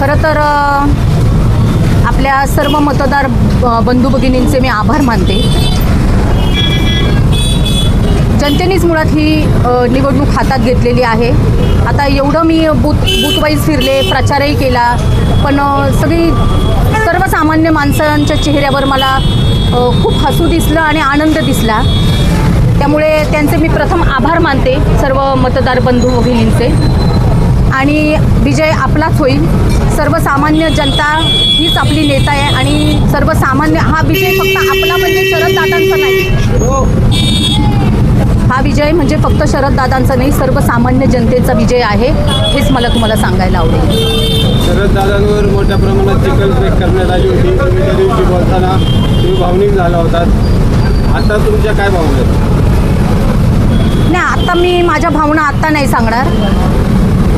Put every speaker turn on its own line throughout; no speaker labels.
खरं तर आपल्या सर्व मतदार ब- बंधू भगिनींचे मी आभार मानते. जनतेनेच मुळात ही निवडणूक हातात घेतलेली आहे. आता एवढं मी बूथ बूथवाईज फिरले प्रचारही केला पण सगळी सर्वसामान्य माणसांच्या चेहऱ्यावर मला खूप हसू दिसलं आणि आनंद दिसला. त्यामुळे त्यांचे मी प्रथम आभार मानते सर्व मतदार बंधू भगिनींचे. आणि विजय आपलाच होईल. सर्वसामान्य जनता हीच आपली नेता आहे आणि सर्वसामान्य हा विजय फक्त आपला म्हणजे शरददादांचा नाही. हा विजय म्हणजे फक्त शरददादांचा नाही सर्वसामान्य जनतेचा विजय आहे हेच मला तुम्हाला सांगायला आवडेल.
शरद दादांवर मोठ्या प्रमाणात चिकलफेक करण्यात आली होती. तुम्ही त्या दिवशी बोलताना तुम्ही भावनिक झाला होतात आता तुमच्या काय भावना आहेत?
नाही आता मी माझ्या भावना आत्ता नाही सांगणार.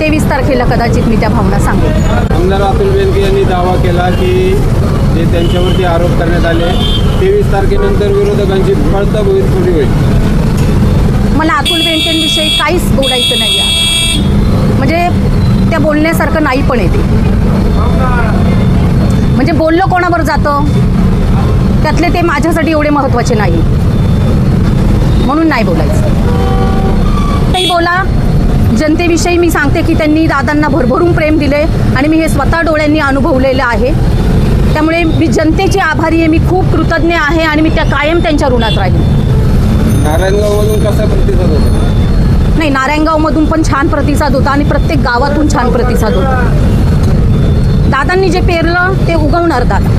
तेवीस तारखेला कदाचित मी त्या भावना सांगेन.
आमदार अतुल बेनके यांनी दावा केला की जे त्यांच्यावरती आरोप करण्यात आले तेवीस तारखेनंतर विरोधकांची पळता थोडी होईल.
मला अतुल बेनकेंविषयी काहीच बोलायचं नाही आहे. म्हणजे त्या बोलण्यासारखं नाही पण येते म्हणजे बोललं कोणावर जातं? त्यातले ते माझ्यासाठी एवढे महत्त्वाचे नाही. म्हणून नाही बोलायचं. काही बोला. जनतेविषयी मी सांगते की त्यांनी दादांना भरभरून प्रेम दिले आणि मी हे स्वतः डोळ्यांनी अनुभवलेलं आहे. त्यामुळे मी जनतेची आभारी आहे मी खूप कृतज्ञ आहे आणि मी त्या कायम त्यांच्या ऋणात राहील
नारायणगावमधून कसा प्रतिसाद होता?
नाही नारायणगावमधून पण छान प्रतिसाद होता आणि प्रत्येक गावातून छान प्रतिसाद होता. दादांनी जे पेरलं ते उगवणार दादा.